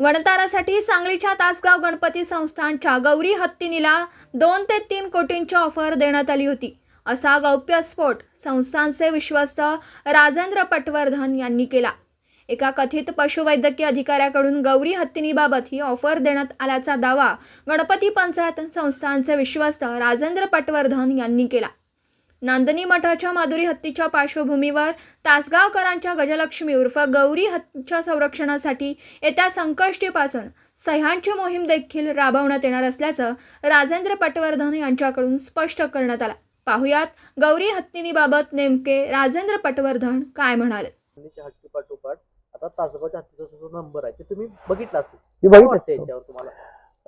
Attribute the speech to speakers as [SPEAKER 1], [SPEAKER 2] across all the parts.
[SPEAKER 1] वणतारासाठी सांगलीच्या तासगाव गणपती संस्थानच्या गौरी हत्तीनीला दोन ते तीन कोटींची ऑफर देण्यात आली होती. असा गौप्यस्फोट संस्थानचे विश्वस्त राजेंद्र पटवर्धन यांनी केला. एका कथित पशुवैद्यकीय अधिकाऱ्याकडून गौरी हत्तीनीबाबत ही ऑफर देण्यात आल्याचा दावा गणपती पंचायत संस्थानचे विश्वस्त राजेंद्र पटवर्धन यांनी केला. नांदनी मठाच्या माधुरी हत्तीच्या पार्श्वभूमीवर तासगावकरांच्या गजलक्ष्मी उर्फ गौरी हत्तीच्या संरक्षणासाठी येत्या संकष्टीपासून सह्यांची मोहीम देखील राबवण्यात येणार असल्याचं राजेंद्र पटवर्धन यांच्याकडून स्पष्ट करण्यात आलं. पाहुयात गौरी हत्तीनीबाबत नेमके राजेंद्र पटवर्धन काय म्हणाले?
[SPEAKER 2] हत्तीच्या हत्ती पाठोपाठ आता तासगावच्या हत्तीचा जो नंबर आहे ते तुम्ही बघितला असेल.
[SPEAKER 3] ती
[SPEAKER 2] काय
[SPEAKER 3] बघितलं
[SPEAKER 2] वाटतं याच्यावर तुम्हाला?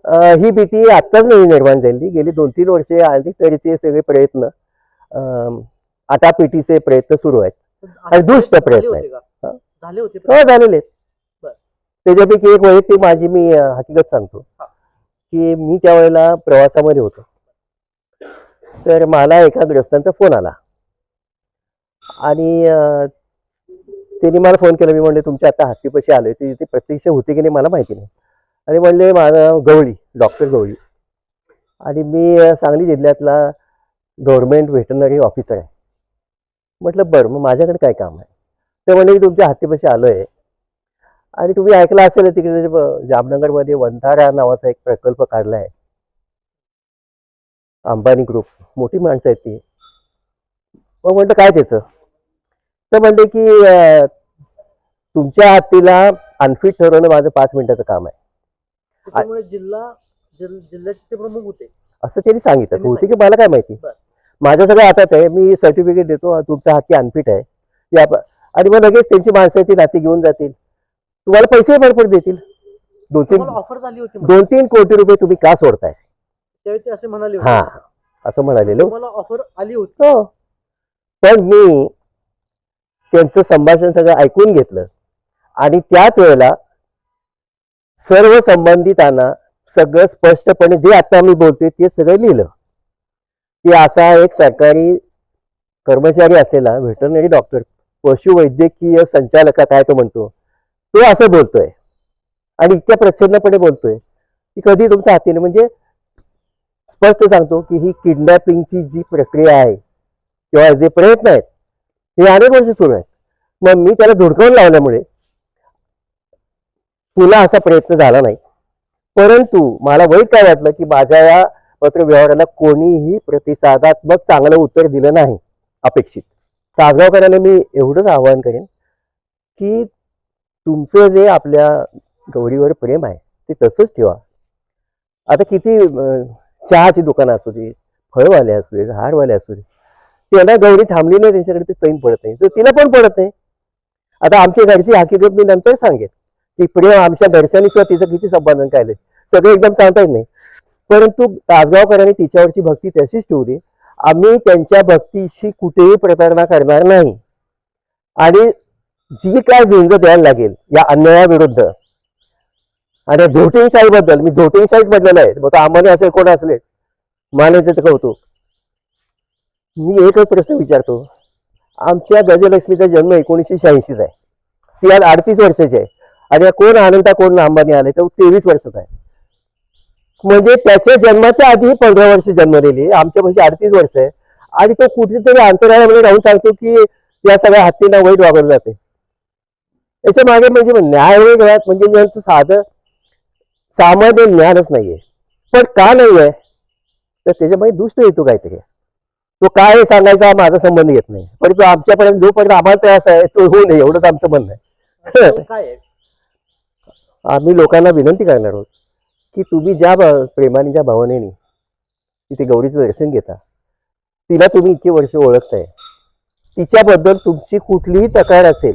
[SPEAKER 3] अं, ही भीती आत्ताच नवी निर्माण झाली. गेली दोन तीन वर्षे अधिक तऱ्हेचे सगळे प्रयत्न आटापिटीचे प्रयत्न सुरू आहेत. आणि दुष्ट प्रयत्न
[SPEAKER 2] होते का?
[SPEAKER 3] हा?
[SPEAKER 2] झाले होते
[SPEAKER 3] झालेले आहेत. त्याच्यापैकी एक वैयक्तिक माझी मी हकीकत सांगतो. की मी त्यावेळेला प्रवासामध्ये होतो. तर मला एका ग्रस्तांचा फोन आला. आणि त्यांनी मला फोन केला. मी म्हणले तुमच्या आता हत्तीपाशी आले ते ते प्रत्यक्ष होते की नाही मला माहिती नाही. आणि म्हणले माझं गवळी डॉक्टर गवळी. आणि मी सांगली जिल्ह्यातला गव्हर्नमेंट व्हेटनरी ऑफिसर आहे. म्हटलं बरं मग माझ्याकडे काय काम आहे? ते म्हणले की तुमच्या हत्तीपाशी आलोय. आणि तुम्ही ऐकलं असेल तिकडे जामनगरमध्ये वंधारा नावाचा एक प्रकल्प काढलाय. अंबानी ग्रुप मोठी माणसं आहेत ती. मग म्हटलं काय त्याचं? तर म्हणले की तुमच्या हत्तीला अनफिट ठरवणं माझं पाच मिनिटाचं काम आहे.
[SPEAKER 2] जिल्हा जिल- जिल्ह्याचे ते प्रमुख होते.
[SPEAKER 3] असं त्यांनी सांगितलं. होते की मला काय माहिती. माझ्या सगळं हातात आहे. मी सर्टिफिकेट देतो. तुमचा हत्ती अनफिट आहे. या आणि मग लगेच त्यांची माणसं ती नाती घेऊन जातील. तुम्हाला पैसे भरपूर देतील. दोन तीन
[SPEAKER 2] ऑफर झाली होती.
[SPEAKER 3] दोन तीन कोटी रुपये तुम्ही का सोडताय?
[SPEAKER 2] त्यावेळी ते असे म्हणाले होते.
[SPEAKER 3] हा. असं म्हणालेलो
[SPEAKER 2] तुम्हाला ऑफर आली होती.
[SPEAKER 3] हो. पण मी त्यांचं संभाषण सगळं ऐकून घेतलं. आणि त्याच वेळेला सर्व संबंधितांना सगळं स्पष्टपणे जे आता मी बोलतोय ते सगळं लिहिलं. की असा एक सरकारी कर्मचारी असलेला व्हेटरनरी डॉक्टर पशुवैद्यकीय संचालक काय तो म्हणतो. तो असं बोलतोय. आणि इतक्या प्रच्छन्नपणे बोलतोय. की कधी तुमच्या हातीने म्हणजे स्पष्ट सांगतो की ही किडनॅपिंगची जी प्रक्रिया आहे किंवा जे प्रयत्न आहेत हे अनेक वर्ष सुरू आहेत. मग मी त्याला धुडकावून लावल्यामुळे तुला असा प्रयत्न झाला नाही. परंतु मला वाईट काय वाटलं की माझ्या या पत्रव्यवहाराला कोणीही प्रतिसादात्मक चांगलं उत्तर दिलं नाही अपेक्षित. तासगावकरांना मी एवढंच आवाहन करेन की तुमचं जे आपल्या गौरीवर प्रेम आहे ते तसंच ठेवा. आता किती चहाची दुकानं असू दे फळवाले असू दे हारवाले असू दे त्यांना गौरी थांबली नाही त्यांच्याकडे ते चैन पडत नाही. तर तिला पण पडत नाही. आता आमच्या घरची हकीकत मी नंतर सांगेन की प्रेम आमच्या घरच्यांनी सुद्धा तिचं किती संपादन काय सगळे एकदम सांगता येत नाही. परंतु तासगावकरांनी तिच्यावरची भक्ती तशीच ठेवली. आम्ही त्यांच्या भक्तीशी कुठेही प्रतारणा करणार नाही. आणि जी काय झुंज द्यायला लागेल या अन्यायाविरुद्ध. आणि झोटिंगशाहीबद्दल मी झोटिंगशाहीच म्हटलेलं आहे. मग आम्हाला अंबानी असेल कोण असले? मला त्याचं कौतुक. मी एकच प्रश्न विचारतो. आमच्या गजलक्ष्मीचा जन्म एकोणीसशे शहाऐंशीचा आहे. ती आज अडतीस वर्षाची आहे. आणि कोण आनंदा कोण अंबानी आले तर तेवीस वर्षाचा आहे. म्हणजे त्याच्या जन्माच्या आधी पंधरा वर्ष जन्मलेली आमच्यापाशी अडतीस वर्ष आहे. आणि तो कुठेतरी अंतराळामध्ये राहून सांगतो की या सगळ्या हत्तींना वाईट वागवलं जाते. याच्या मागे म्हणजे न्याय वेगळा म्हणजे यांचं साधं सामान्य ज्ञानच नाहीये. पण का नाही आहे तर त्याच्यामध्ये दुष्ट हेतू काहीतरी. तो? काय सांगायचा माझा संबंध येत नाही. परंतु आमच्यापर्यंत जोपर्यंत आम्हाला त्रास आहे तो होऊ नये एवढंच आमचं म्हणणं
[SPEAKER 2] पण आहे?
[SPEAKER 3] आम्ही लोकांना विनंती करणार आहोत. की तुम्ही ज्या भ- प्रेमाने ज्या भावनेने तिथे गौरीचं दर्शन घेता तिला तुम्ही इतकी वर्ष ओळखताय. तिच्याबद्दल तुमची कुठलीही तक्रार असेल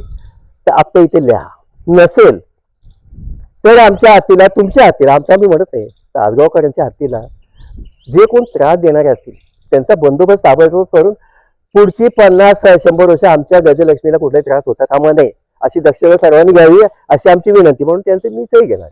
[SPEAKER 3] तर आत्ता इथे लिहा. नसेल तर आमच्या हातीला तुमच्या हातीला आमच्या आम्ही म्हणत आहे तासगावकरांच्या हातीला जे कोण त्रास देणारे असतील त्यांचा बंदोबस्त ताबडतोब करून पुढची पन्नास शंभर वर्ष आमच्या गजलक्ष्मीला कुठलाही त्रास होता कामा नये अशी दक्षता सर्वांनी घ्यावी अशी आमची विनंती म्हणून त्यांचे मीचही घेणार घेणार